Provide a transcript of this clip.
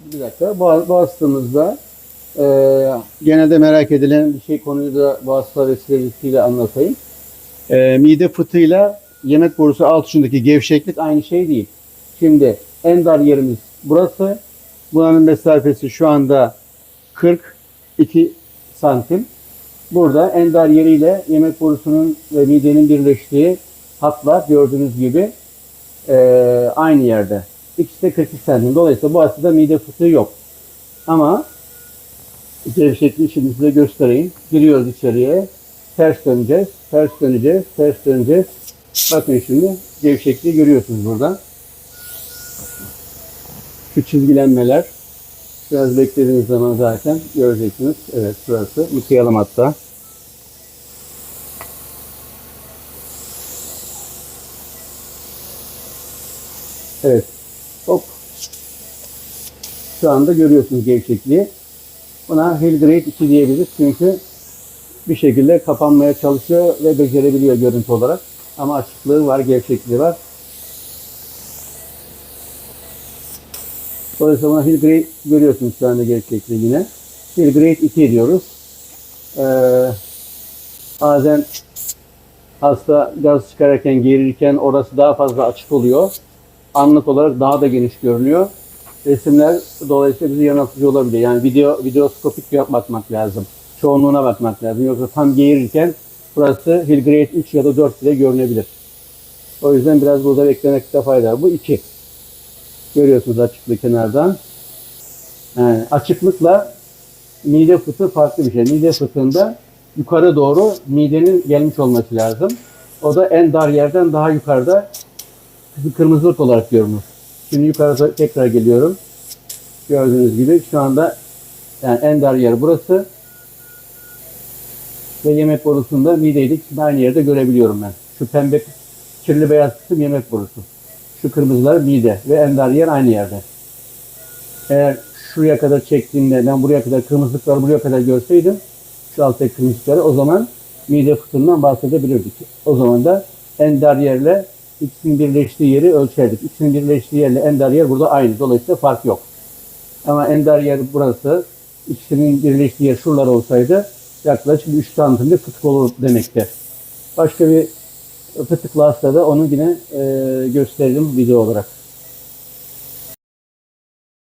Bir dakika. Hastamızda e, genelde merak edilen bir şey konuyu da bu hasta vesilesiyle anlatayım. E, mide fıtığıyla yemek borusu alt ucundaki gevşeklik aynı şey değil. Şimdi en dar yerimiz burası. Buranın mesafesi şu anda 42 santim. Burada en dar yeriyle yemek borusunun ve midenin birleştiği hatlar gördüğünüz gibi e, aynı yerde. İkisi de 42 santim. Dolayısıyla bu hastada mide fıtığı yok. Ama gevşekliği şimdi size göstereyim. Giriyoruz içeriye. Ters döneceğiz. Ters döneceğiz. Ters döneceğiz. Bakın şimdi gevşekliği görüyorsunuz burada. Şu çizgilenmeler. Biraz beklediğiniz zaman zaten göreceksiniz. Evet şurası. Yıkayalım hatta. Evet. Hop. Şu anda görüyorsunuz gevşekliği. Buna Hillgrade 2 diyebiliriz çünkü bir şekilde kapanmaya çalışıyor ve becerebiliyor görüntü olarak. Ama açıklığı var, gevşekliği var. Dolayısıyla buna Hillgrade görüyorsunuz şu anda gevşekliği yine. Hillgrade 2 diyoruz. Ee, bazen hasta gaz çıkarırken, gerilirken orası daha fazla açık oluyor. Anlık olarak daha da geniş görünüyor. Resimler dolayısıyla bizi yanıltıcı olabilir. Yani video videoskopik bakmak lazım. Çoğunluğuna bakmak lazım. Yoksa tam geğirirken burası Hillgrade 3 ya da 4 bile görünebilir. O yüzden biraz burada beklemekte fayda var. Bu 2. Görüyorsunuz açıklığı kenardan. Yani açıklıkla mide fıtığı farklı bir şey. Mide fıtığında yukarı doğru midenin gelmiş olması lazım. O da en dar yerden daha yukarıda kırmızılık olarak görünür. Şimdi yukarıda tekrar geliyorum. Gördüğünüz gibi şu anda yani en dar yer burası. Ve yemek borusunda mideyi ikisini aynı yerde görebiliyorum ben. Şu pembe kirli beyaz kısım yemek borusu. Şu kırmızılar mide ve en dar yer aynı yerde. Eğer şuraya kadar çektiğimde ben buraya kadar kırmızılıkları buraya kadar görseydim şu alttaki kırmızılıkları o zaman mide fıtığından bahsedebilirdik. O zaman da en dar yerle ikisinin birleştiği yeri ölçerdik. İkisinin birleştiği yerle en dar yer burada aynı. Dolayısıyla fark yok. Ama en dar yer burası. İkisinin birleştiği yer şuralar olsaydı yaklaşık 3 santimlik fıtık olur demektir. Başka bir fıtıklı hastada onu yine e, gösterelim video olarak.